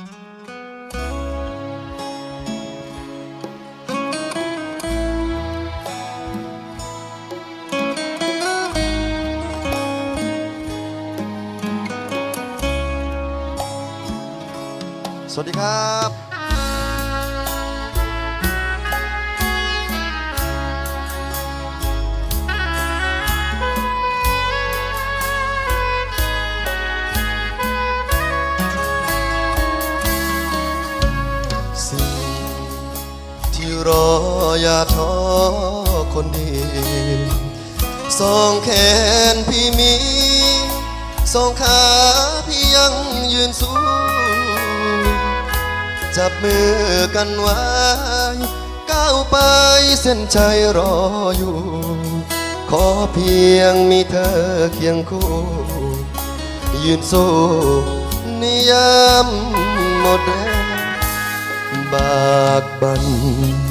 สวัสดีครับ ออย่าท้อคนดีสองแขนพี่มีสองขาพี่ยังยืนสู้ จับมือกันไว้ก้าวไปเส้นชัยรออยู่ ขอเพียงมีเธอเคียงคู่ ยืนสู้นิยามหมดแรงบากบัน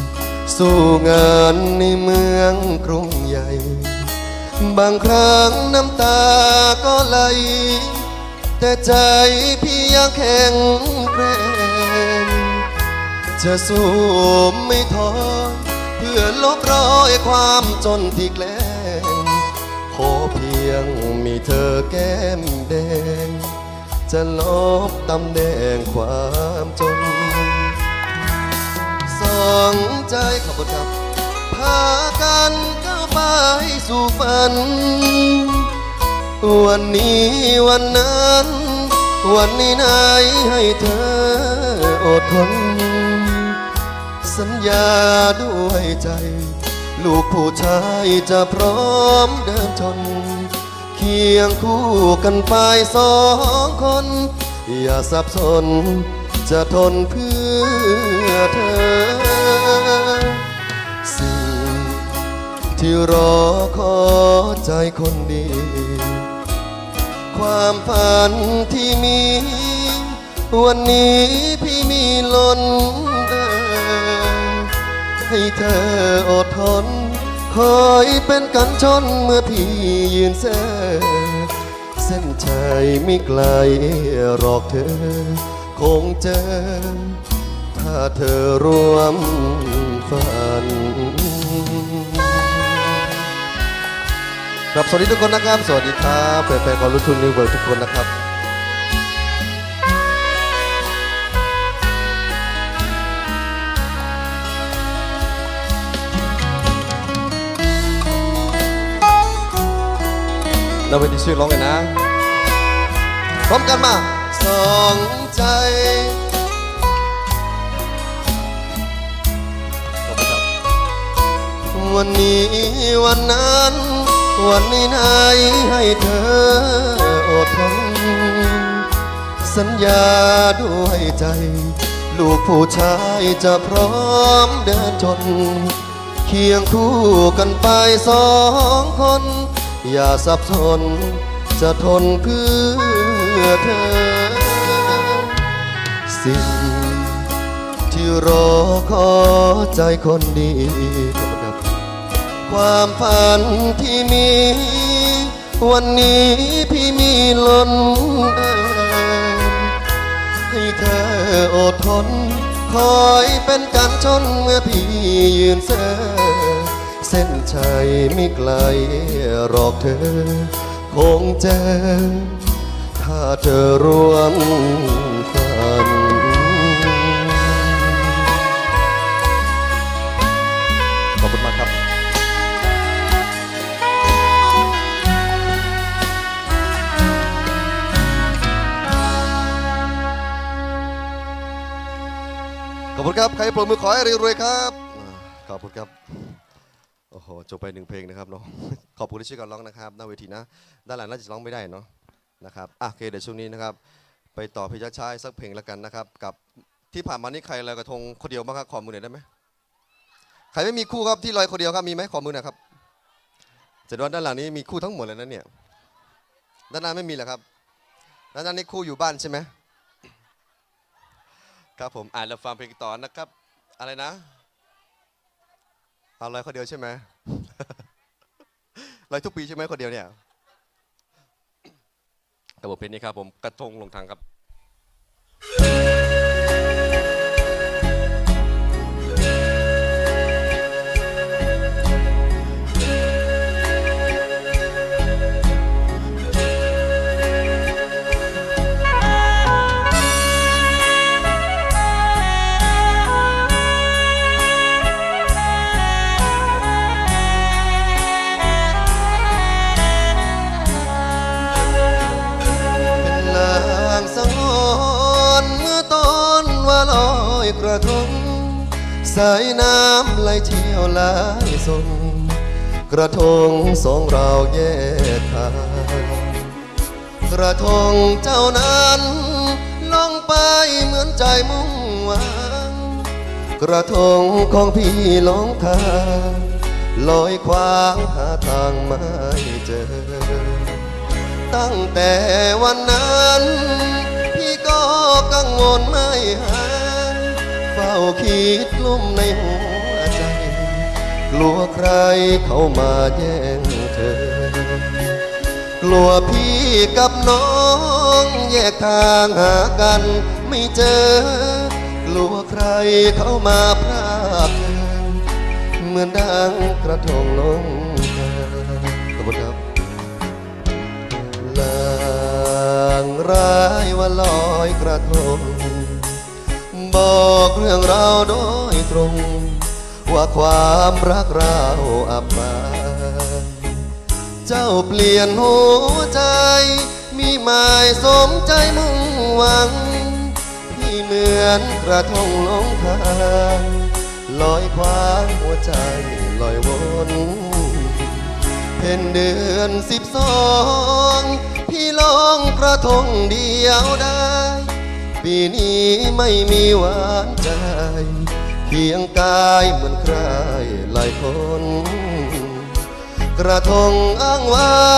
สู้งานในเมืองกรุงใหญ่ บางครั้งน้ำตาก็ไหล แต่ใจพี่ยังแข็งแกร่งจะสู้ไม่ท้อเพื่อลบรอยความจนที่แกล้งขอเพียงมีเธอแก้มแดง จะลบตำแหน่งความจน องใจขอบคุณครับพากันก้าวไปสู่ฝัน วันนี้วันนั้น วันนี้ไหนให้เธออดทน สัญญาด้วยใจ ลูกผู้ชายจะพร้อมเดินชน เคียงคู่กันไปสองคน อย่าสับสนจะทนเพื่อเธอ ที่รอขอใจคนดี ความฝันที่มี วันนี้พี่มีล้นเออให้เธออดทน คอยเป็นกันชนเมื่อพี่ยืนเซ่อเส้นชัยไม่ไกลหรอกเธอ คงเจอ ถ้าเธอร่วมฝัน ครับสวัสดีทุกคนนะครับ สวัสดีครับแฟนๆของลูกทุ่งนิวเวิร์ทุกคนนะครับเราไปที่ชื่อร้องกันนะ พร้อมกันมาสองใจวันนี้วันนั้น วันนี้ไหนให้เธออดทนสัญญาด้วยใจ ลูกผู้ชายจะพร้อมเดินชนเคียงคู่กันไปสองคน อย่าสับสน จะทนเพื่อเธอ สิ่งที่รอขอใจคนดี ความฝันที่มี วันนี้พี่มีล้นเอ่อให้เธออดทน คอยเป็นการชนเมื่อพี่ยืนเซ่อเส้นชัยไม่ไกลหรอกเธอ คงเจอถ้าเธอร่วมฝัน ครับใครปรบมือขอให้รวยๆครับขอบคุณครับโอ้โหจบไปหนึ่งเพลงนะครับเนาะขอบคุณที่ช่วยกันร้องนะครับหน้าเวทีนะด้านหลังน่าจะร้องไม่ได้เนาะนะครับอะโอเคเดี๋ยวช่วงนี้นะครับ ไปต่อเพลงช้าๆสักเพลงแล้วกันนะครับ กับที่ผ่านมานี่ใครลอยกระทงคนเดียวบ้างครับขอมือหน่อยได้ไหมใครไม่มีคู่ครับที่ลอยคนเดียวครับมีไหมขอมือหน่อยครับจะดว่าด้านหลังนี้มีคู่ทั้งหมดเลยนะเนี่ยด้านหน้าไม่มีเหรอครับด้านหน้านี่คู่อยู่บ้านใช่ไหม ครับผมอ่านแล้วฟังเพลงต่อนะครับ อะไรนะเอาลอยคนเดียวใช่ไหมลอยทุกปีใช่ไหมคนเดียวเนี่ยครับผมเพลงนี้ครับผมกระทงลงทางครับ กระทงสายน้ำไหลเชี่ยวไหลส่งกระทงสองเราแยกทางกระทงเจ้านั้นลองไปเหมือนใจมุ่งหวังกระทงของพี่หลงทางลอยคว้างหาทางไม่เจอ ตั้งแต่วันนั้น พี่ก็กังวลไม่หายาคิดกลุ่มในหัวใจ กลัวใครเข้ามาแย่งเธอ กลัวพี่กับน้องแยกทางหากันไม่เจอ กลัวใครเข้ามาพรากเธอเหมือนดังกระทงลงขอบคุณครับลางร้ายว่าลอยกระทง บอกเรื่องราวโดยตรง ว่าความรักเราอับปางเจ้าเปลี่ยนหัวใจ มีหมายสมใจมุ่งหวัง ที่เหมือนกระทงลงทางลอยควางหัวใจลอยวนเพ็นเดือนสิบสอง พี่ลองกระทงเดียวได้ ปีนี้ไม่มีหวานใจ เพียงกายเหมือนใครหลายคน กระทงอ้างวา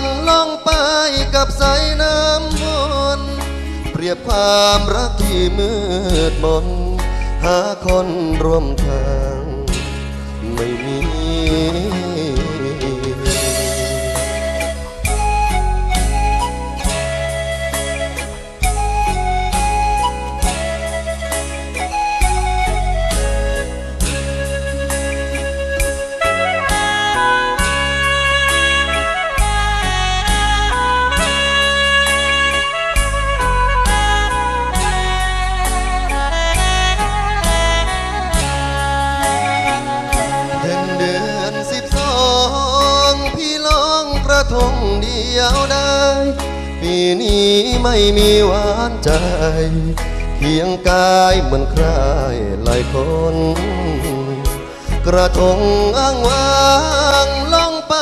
งล่องไปกับสายน้ำวนเปรียบความรักที่มืดมน หาคนร่วมทาง ไม่มี เดียวได้ ปีนี้ไม่มีหวานใจ เพียงกายเหมือนใครหลายคน กระทงอ้างว้างล่องไป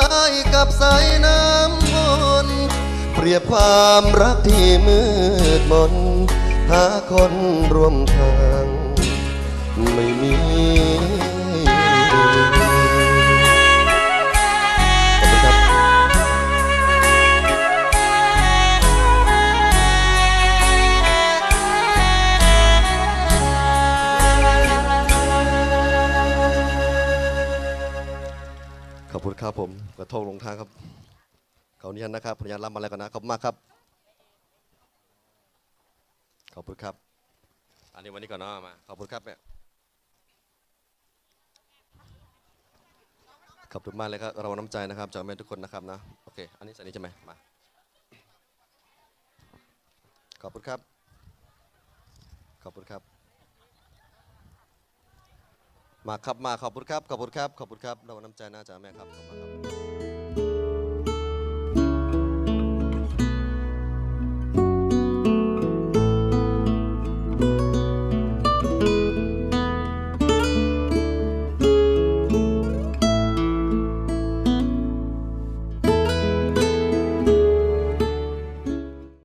กับสายน้ำวนเปรียบความรักที่มืดมนหาคนร่วมทาง คุณครับผมกระทงลงทางครับเขาเนียนนะครับพยานรับมาแล้วกันนะขอบคุณมากครับขอบคุณครับ อันนี้วันนี้ก่อนเนาะมาขอบคุณครับเนี่ยขอบคุณมากเลยครับเราน้ำใจนะครับจากแม่ทุกคนนะครับนะโอเคอันนี้ส่นี้ใช่ไหมมาขอบคุณครับขอบคุณครับ มาครับมาขอบคุณครับขอบคุณครับขอบคุณครับเราน้ำใจนะจาแม่ครับขอบคุณครับ